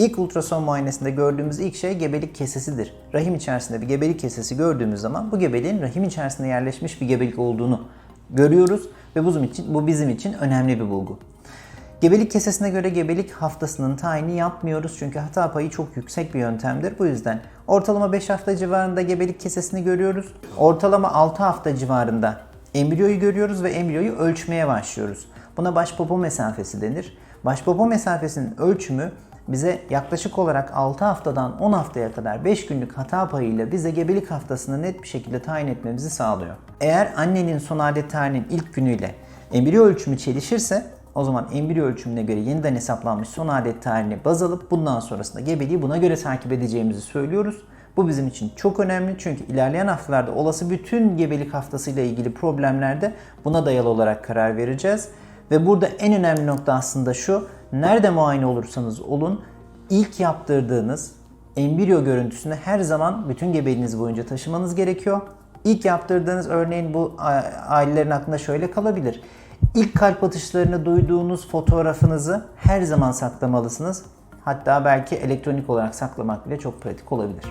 İlk ultrason muayenesinde gördüğümüz ilk şey gebelik kesesidir. Rahim içerisinde bir gebelik kesesi gördüğümüz zaman bu gebeliğin rahim içerisinde yerleşmiş bir gebelik olduğunu görüyoruz ve bu bizim için, bu bizim için önemli bir bulgu. Gebelik kesesine göre gebelik haftasının tayini yapmıyoruz çünkü hata payı çok yüksek bir yöntemdir. Bu yüzden ortalama 5 hafta civarında gebelik kesesini görüyoruz. Ortalama 6 hafta civarında embriyoyu görüyoruz ve embriyoyu ölçmeye başlıyoruz. Buna başpopo mesafesi denir. Başpopo mesafesinin ölçümü bize yaklaşık olarak 6 haftadan 10 haftaya kadar 5 günlük hata payıyla bize gebelik haftasını net bir şekilde tayin etmemizi sağlıyor. Eğer annenin son adet tarihinin ilk günüyle embriyo ölçümü çelişirse o zaman embriyo ölçümüne göre yeniden hesaplanmış son adet tarihini baz alıp bundan sonrasında gebeliği buna göre takip edeceğimizi söylüyoruz. Bu bizim için çok önemli çünkü ilerleyen haftalarda olası bütün gebelik haftasıyla ilgili problemlerde buna dayalı olarak karar vereceğiz. Ve burada en önemli nokta aslında şu, nerede muayene olursanız olun ilk yaptırdığınız embriyo görüntüsünü her zaman bütün gebeliğiniz boyunca taşımanız gerekiyor. İlk yaptırdığınız örneğin bu ailelerin aklında şöyle kalabilir. İlk kalp atışlarını duyduğunuz fotoğrafınızı her zaman saklamalısınız. Hatta belki elektronik olarak saklamak bile çok pratik olabilir.